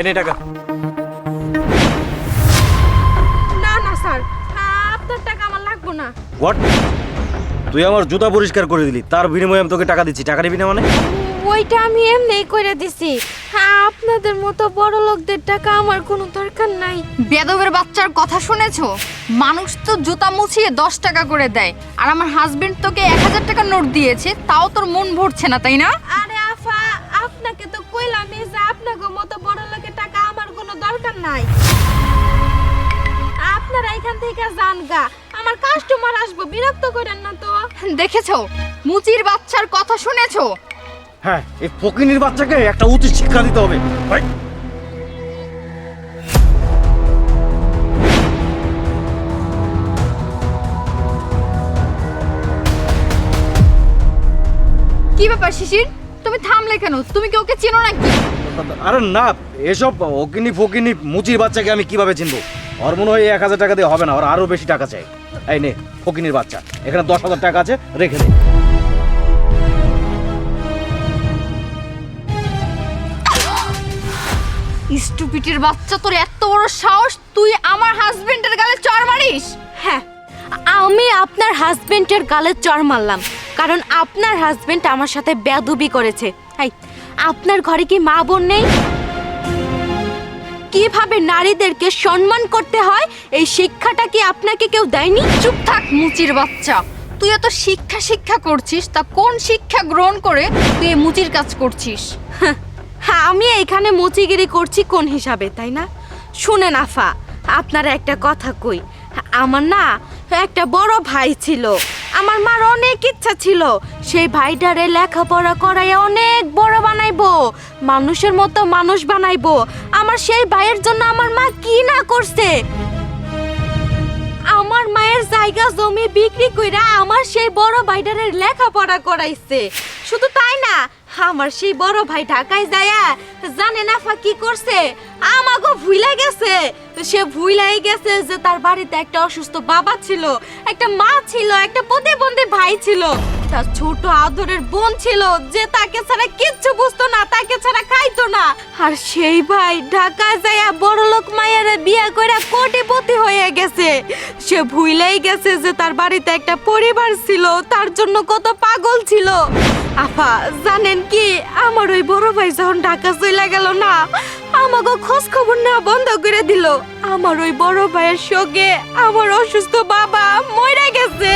এনে টাকা। না না স্যার। আপনার টাকা আমার লাগবো না। হোয়াট তুই আমার জুতা পরিষ্কার করে দিলি তার বিনিময়ে আমি তোকে টাকা দিচ্ছি। টাকা নিবি না মানে? ওইটা আমি এমনিই করে দিছি। আপনাদের মতো বড় লোকদের টাকা আমার কোনো দরকার নাই। বেদবের বাচ্চার কথা শুনেছো? মানুষ তো জুতা মুছিয়ে দশ টাকা করে দেয়। আর আমার হাজবেন্ড তোকে এক হাজার টাকা নোট দিয়েছে তাও তোর মন ভরছে না তাই না? আরে আফা আপনাকে তো কইলামই যে আপনাকে মতো বড় লোকের টাকা আমার কোনো দরকার নাই। আপনারা এখান থেকে যান গা। আমার কাস্টমার আসব বিরক্ত করেন না তো। দেখেছ? মুচির বাচ্চার কথা শুনেছো? হ্যাঁ এই ফকিনির বাচ্চাকে একটা উচিত শিক্ষা দিতে হবে। ভাই কি ব্যাপার শিশির? তুমি থামলে কেন? তুমি কি ওকে চেনো নাকি? আরে না এসব অকিনি ফকিনি মুচির বাচ্চাকে আমি কীভাবে চিনবো? ওর মনে হয় এক হাজার টাকা দিয়ে হবে না ওর আরও বেশি টাকা চাই। এই নে ফকিনির বাচ্চা। এখানে দশ হাজার টাকা আছে রেখে দে। স্টুপিটের বাচ্চা তোর এত বড় সাহস তুই আমার হাজবেন্ডের গালে চড় মারিস? হ্যাঁ আমি আপনার হাজবেন্ডের গালে চড় মারলাম। কারণ আপনার হাজবেন্ড আমার সাথে বেয়াদবি করেছে। হাই আপনার ঘরে কি মা বোন নেই? কীভাবে নারীদেরকে সম্মান করতে হয়? এই শিক্ষাটা কি আপনাকে কেউ দেয়নি? চুপ থাক মুচির বাচ্চা। তুই এত শিক্ষা শিক্ষা করছিস তা কোন শিক্ষা গ্রহণ করে তুই এই মুচির কাজ করছিস? হ্যাঁ আমি এখানে মুচিগিরি করছি কোন হিসাবে তাই না? শুনেন আফা আপনারা একটা কথা কই। আমার না একটা বড় ভাই ছিল। আমার মার অনেক ইচ্ছা ছিল। সেই ভাইটারে লেখাপড়া করাইয়া অনেক বড় বানাইবো। মানুষের মতো মানুষ বানাইবো। আমার সেই ভাইয়ের জন্য আমার মা কি না করছে? আমার মায়ের জায়গা জমি বিক্রি কইরা আমার সেই বড় ভাইটারে লেখাপড়া করাইছে। শুধু তাই না, আমার সেই বড় ভাই ঢাকায় যায়া জানে না ফা কি করছে। আমাকে ভুলে গেছে? সে ভুলাই গেছে যে তার বাড়িতে একটা অসুস্থ বাবা ছিল, একটা মা ছিল, একটা প্রতিবন্ধী ভাই ছিল। তার ছোট আদরের বোন ছিল যে তাকে ছাড়া কিচ্ছু বুঝতো না, তাকে ছাড়া খাইতো না। আর সেই ভাই ঢাকায় যাইয়া বড় লোক মায়ের বিয়ে করে কোটিপতি হয়ে গেছে। সে ভুলেই গেছে যে তার বাড়িতে একটা পরিবার ছিল, তার জন্য কত পাগল ছিল। আফা, জানেন কি? আমার ওই বড় ভাই যখন ঢাকা চলে গেল না আমাকে খোঁজ খবর না বন্ধ করে দিল। আমার ওই বড় ভাইয়ের সঙ্গে আমার অসুস্থ বাবা মরে গেছে।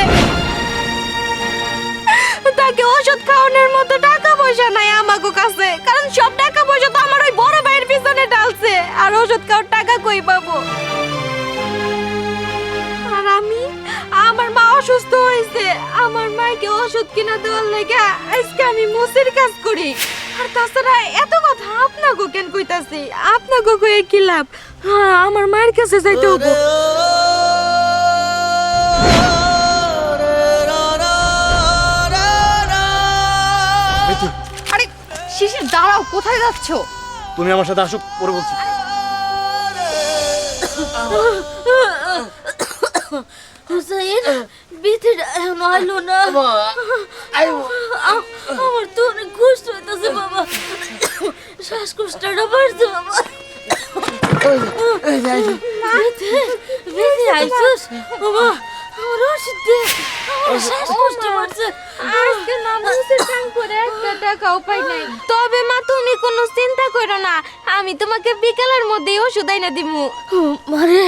তাকে ওষুধ খাওয়ানোর মতো টাকা পয়সা নাই আমাকে কাছে, কারণ সব টাকা পয়সা তো আমার ওই বড় ভাইয়ের পিছনে ডালছে আর ওষুধ খাওয়ার টাকা কই পাবো? আর আমি, আমার মা অসুস্থ হয়েছে আমার মাকে ওষুধ কিনা দেওয়ার লেগে আজকে আমি মুসির কাজ করি। আর তাছাড়া এত কথা আপনাকে কেন কইতাছি? আপনাকে কয়ে কি লাভ? হ্যাঁ আমার মায়ের কাছে যাইতে হব আরে শিশির দাঁড়াও কোথায় যাচ্ছ? তুমি আমার সাথে আসো পরে বলছি। হুসাইন বিথির এখন না। আমার তো অনেক শ্বাসকষ্টটা বাড়ছে বাবা বিথি বিথি আইসুস বাবা আমার ওষুধ দে। আমার শ্বাসকষ্ট বাড়ছে। আজকে না মুসের কাম করে একটা টাকাও পাই নাই। তবে মা তুমি কোনো চিন্তা করো না। আমি তোমাকে বিকালের মধ্যেই ওষুধ আইনা দিমু। মারে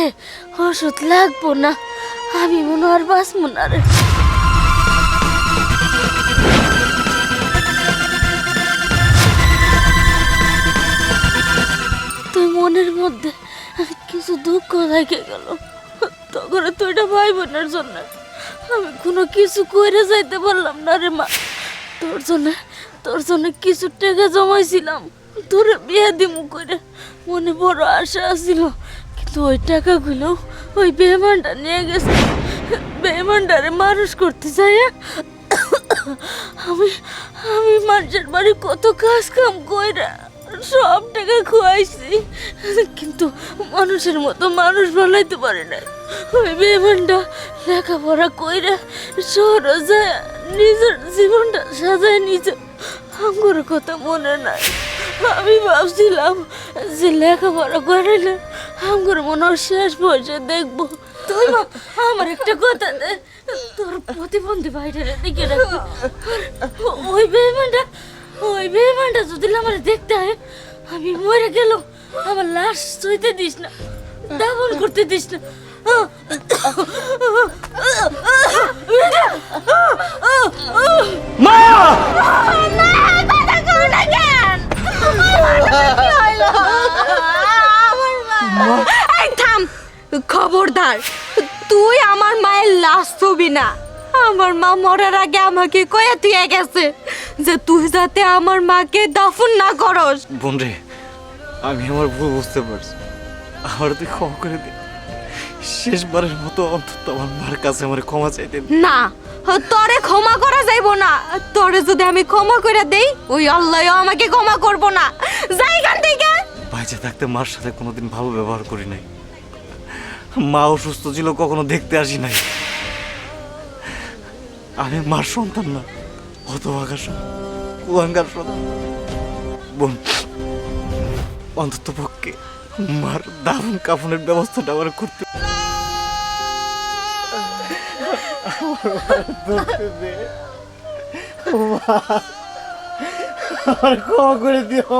ওষুধ লাগবো না। আমি মনে আর বাঁচবো না রে। মনের মধ্যে কিছু দুঃখ রেখে গেল। তখন তো এটা ভাই বোনের জন্য। আমি কোনো কিছু কইরে যাইতে পারলাম না রে মা। তোর জন্য তোর জন্য কিছু টাকা জমাইছিলাম। তোরে বিয়ে দিমু করে মনে বড় আশা ছিল কিন্তু ওই টাকাগুলো ওই বেমানটা নিয়ে গেছে। বেমানটারে মানুষ করতে চাই আমি আমি মানুষের বাড়ি কত কাজ কাম কইরা সব টাকা খুয়াইছি। কিন্তু মানুষের মতো মানুষ বলাইতে পারে না। ওই বেমানটা লেখাপড়া কইরা শহর যায় নিজের জীবনটা সাজায় নিজে আমার কথা মনে নাই। আমি ভাবছিলাম যে লেখাপড়া করে না আমার মনে শেষ বয়সে দেখব। তুই আমার একটা কথা দে। তোর প্রতিবন্ধী ভাইটারে রাখবি। আর ওই বেইমানটা ওই বেইমানটা যদি আমার দেখতে হয় আমি মরে গেল আমার লাশ সইতে দিস না দাফন করতে দিস না। মা থাম খবরদার তুই আমার মায়ের লাশ ছবি না। আমার মা মরার আগে আমাকে কয়ে তুই গেছে। যে তুই যাতে আমার মাকে দাফন না করস। বোন রে আমি আমার ভুল বুঝতে পারছি। আমার তুই ক্ষমা করে দে। শেষবারের মতো অন্তত আমার মার কাছে আমার ক্ষমা চাইতে দে। না তরে ক্ষমা করা যাইব না। তরে যদি আমি ক্ষমা করে দেই ওই আল্লাহ আমাকে ক্ষমা করব না। যাই এখান থেকে। বাইচে থাকতে মার সাথে কোনোদিন ভালো ব্যবহার করি নাই। মা অসুস্থ ছিল কখনো দেখতে আসি নাই। আমি মার সন্তান না। হতভাগা কুয়াঙ্গার সন্তান বোন অন্তত পক্ষে মার দাফন কাফনের ব্যবস্থাটা আমার করতে আমার ক্ষমা করে দিও